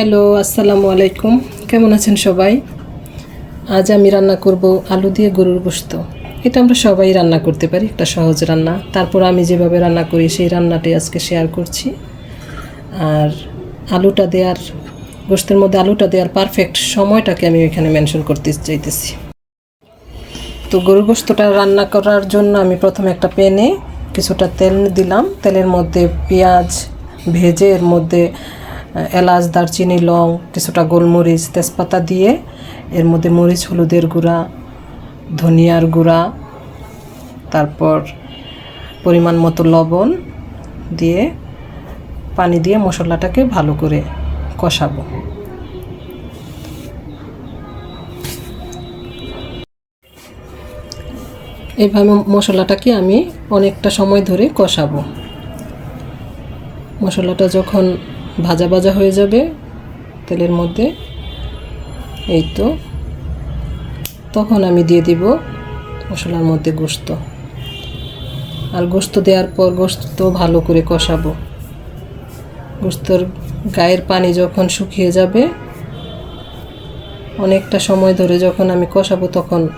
Hello আসসালামু আলাইকুম। কেমন আছেন সবাই? আজ আমি রান্না করব আলু দিয়ে গরুর গোস্ত এটা আমরা সবাই রান্না করতে পারি, একটা সহজ রান্না। তারপর আমি যেভাবে রান্না করি, সেই রান্নাটি আজকে শেয়ার করছি। আর আলুটা দেওয়ার গোস্তের মধ্যে আলুটা দেওয়ার পারফেক্ট সময়টাকে আমি এখানে মেনশন করতে চাইতেছি। তো গরুর গোস্তটা রান্না করার জন্য আমি প্রথমে একটা প্যানে কিছুটা তেল দিলাম। তেলের মধ্যে পেঁয়াজ ভেজে এর মধ্যে এলাচ, দারচিনি, লং, কিছুটা গোলমরিচ, তেজপাতা দিয়ে এর মধ্যে মরিচ, হলুদের গুঁড়া, ধনিয়ার গুঁড়া, তারপর পরিমাণ মতো লবণ দিয়ে পানি দিয়ে মশলাটাকে ভালো করে কষাবো। এইভাবে মশলাটাকে আমি অনেকটা সময় ধরে কষাবো। মশলাটা যখন ভাজা ভাজা হয়ে যাবে তেলের মধ্যে। এই তো। তখন আমি দিয়ে দিব মশলার মধ্যে গোস্ত। আর গোস্ত দেওয়ার পর গোস্ত ভালো করে কষাবো। গোস্তর গায়ের পানি যখন শুকিয়ে যাবে, অনেকটা সময় ধরে যখন আমি কষাবো তখন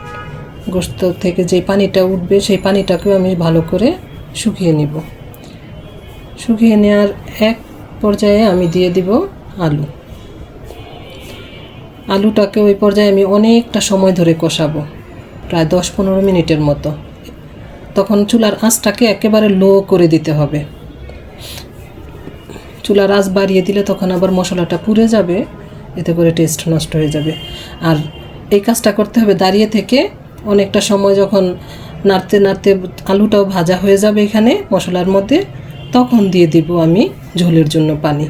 গোস্ত থেকে যে পানিটা উঠবে, সেই পানিটাকেও আমি ভালো করে শুকিয়ে নিব। শুকিয়ে নেওয়ার এক পর্যায়ে আমি দিয়ে দিব আলু। আলুটাকে ওই পর্যায়ে আমি অনেকটা সময় ধরে কষাবো, প্রায় দশ পনেরো মিনিটের মতো। তখন চুলার আঁচটাকে একেবারে লো করে দিতে হবে। চুলার আঁচ বাড়িয়ে দিলে তখন আবার মশলাটা পুড়ে যাবে, এতে করে টেস্ট নষ্ট হয়ে যাবে। আর এই কাজটা করতে হবে দাঁড়িয়ে থেকে। অনেকটা সময় যখন নাড়তে নাড়তে আলুটাও ভাজা হয়ে যাবে এখানে মশলার মধ্যে। তখন দিয়ে দিব আমি ঝোলের জন্য পানি।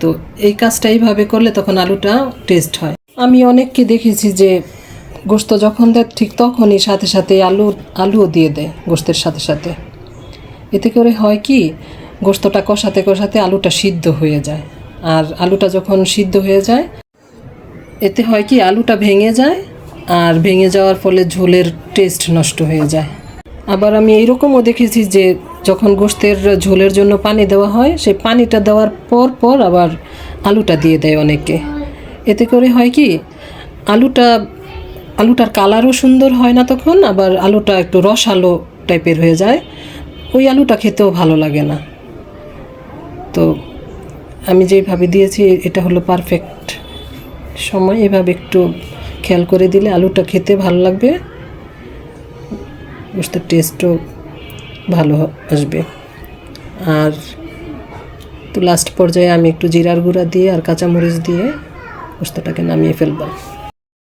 তো এই কাজটা এইভাবে করলে তখন আলুটা টেস্ট হয়। আমি অনেককে দেখেছি যে গোস্ত যখন দেয় ঠিক তখনই সাথে সাথে আলু, আলুও দিয়ে দেয় গোস্তের সাথে সাথে। এতে করে হয় কি, গোস্তটা কষাতে কষাতে আলুটা সিদ্ধ হয়ে যায়। আর আলুটা যখন সিদ্ধ হয়ে যায়, এতে হয় কি আলুটা ভেঙে যায় আর ভেঙে যাওয়ার ফলে ঝোলের টেস্ট নষ্ট হয়ে যায়। আবার আমি এইরকমও দেখেছি যে যখন গোস্তের ঝোলের জন্য পানি দেওয়া হয় সেই পানিটা দেওয়ার পর পর আবার আলুটা দিয়ে দেয় অনেকে। এতে করে হয় কি, আলুটা, আলুটার কালারও সুন্দর হয় না তখন, আবার আলুটা একটু রসালো টাইপের হয়ে যায়। ওই আলুটা খেতেও ভালো লাগে না। তো আমি যেভাবে দিয়েছি, এটা হলো পারফেক্ট সময়। এভাবে একটু খেয়াল করে দিলে আলুটা খেতে ভালো লাগবে। গোস্তের টেস্টও ভালো আসবে। আর তো লাস্ট পর্যায়ে আমি একটু জিরার গুঁড়া দিয়ে আর কাঁচামরিচ দিয়ে পোস্তটাকে নামিয়ে ফেলব।